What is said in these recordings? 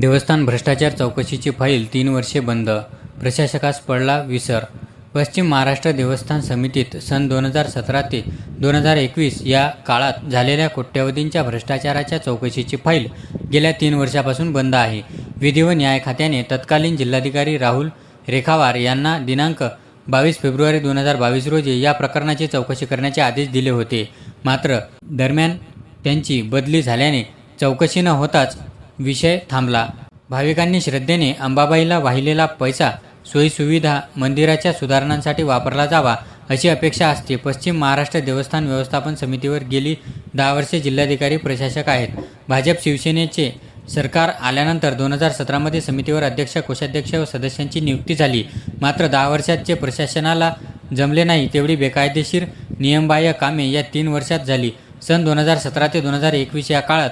देवस्थान भ्रष्टाचार चौकशीची फाईल तीन वर्षे बंद. प्रशासकास पडला विसर. पश्चिम महाराष्ट्र देवस्थान समितीत सन दोन हजार सतरा ते दोन हजार एकवीस या काळात झालेल्या कोट्यवधींच्या भ्रष्टाचाराच्या चौकशीची फाईल गेल्या तीन वर्षापासून बंद आहे. विधी व न्याय खात्याने तत्कालीन जिल्हाधिकारी राहुल रेखावार यांना दिनांक बावीस फेब्रुवारी दोन हजार बावीस रोजी या प्रकरणाची चौकशी करण्याचे आदेश दिले होते. मात्र दरम्यान त्यांची बदली झाल्याने चौकशी न होताच विषय थांबला. भाविकांनी श्रद्धेने अंबाबाईला वाहिलेला पैसा सोयीसुविधा मंदिराच्या सुधारणांसाठी वापरला जावा अशी अपेक्षा असते. पश्चिम महाराष्ट्र देवस्थान व्यवस्थापन समितीवर गेली दहा वर्षे जिल्हाधिकारी प्रशासक आहेत. भाजप शिवसेनेचे सरकार आल्यानंतर दोन हजार सतरामध्ये समितीवर अध्यक्ष कोषाध्यक्ष व सदस्यांची नियुक्ती झाली. मात्र दहा वर्षात जे प्रशासनाला जमले नाही तेवढी बेकायदेशीर नियमबाह्य कामे या तीन वर्षात झाली. सन दोन हजार सतरा ते दोन हजार एकवीस या काळात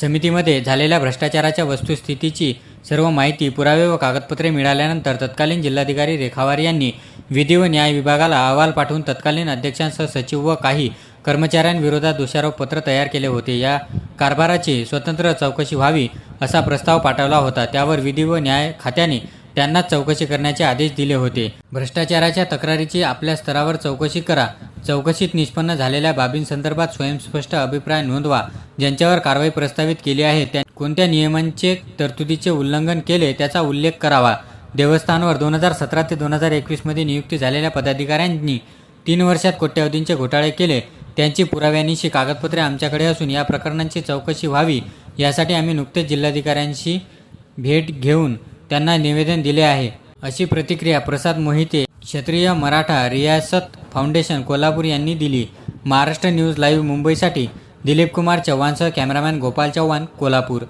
समितीमध्ये झालेल्या भ्रष्टाचाराच्या वस्तुस्थितीची सर्व माहिती पुरावे व कागदपत्रे मिळाल्यानंतर तत्कालीन जिल्हाधिकारी रेखावार यांनी विधी व न्याय विभागाला अहवाल पाठवून तत्कालीन अध्यक्षांसह सचिव व काही कर्मचाऱ्यांविरोधात दोषारोप पत्र तयार केले होते. या कारभाराची स्वतंत्र चौकशी व्हावी असा प्रस्ताव पाठवला होता. त्यावर विधी व न्याय खात्याने त्यांनाच चौकशी करण्याचे आदेश दिले होते. भ्रष्टाचाराच्या तक्रारीची आपल्या स्तरावर चौकशी करा. चौकशीत निष्पन्न झालेल्या बाबींसंदर्भात स्वयंस्पष्ट अभिप्राय नोंदवा ज्यांच्यावर कारवाई प्रस्तावित केली आहे त्या कोणत्या नियमांचे तरतुदीचे उल्लंघन केले त्याचा उल्लेख करावा. देवस्थानवर दोन हजार सतरा ते दोन हजार एकवीसमध्ये नियुक्ती झालेल्या पदाधिकाऱ्यांनी तीन वर्षात कोट्यवधींचे घोटाळे केले. त्यांची पुराव्यानिशी कागदपत्रे आमच्याकडे असून या प्रकरणांची चौकशी व्हावी यासाठी आम्ही नुकतेच जिल्हाधिकाऱ्यांशी भेट घेऊन त्यांना निवेदन दिले आहे. अशी प्रतिक्रिया प्रसाद मोहिते क्षत्रिय मराठा रियासत फाउंडेशन कोल्हापूर यांनी दिली. महाराष्ट्र न्यूज लाईव्ह मुंबईसाठी दिलीप कुमार चव्हाणसह कॅमेरामॅन गोपाल चव्हाण कोल्हापूर.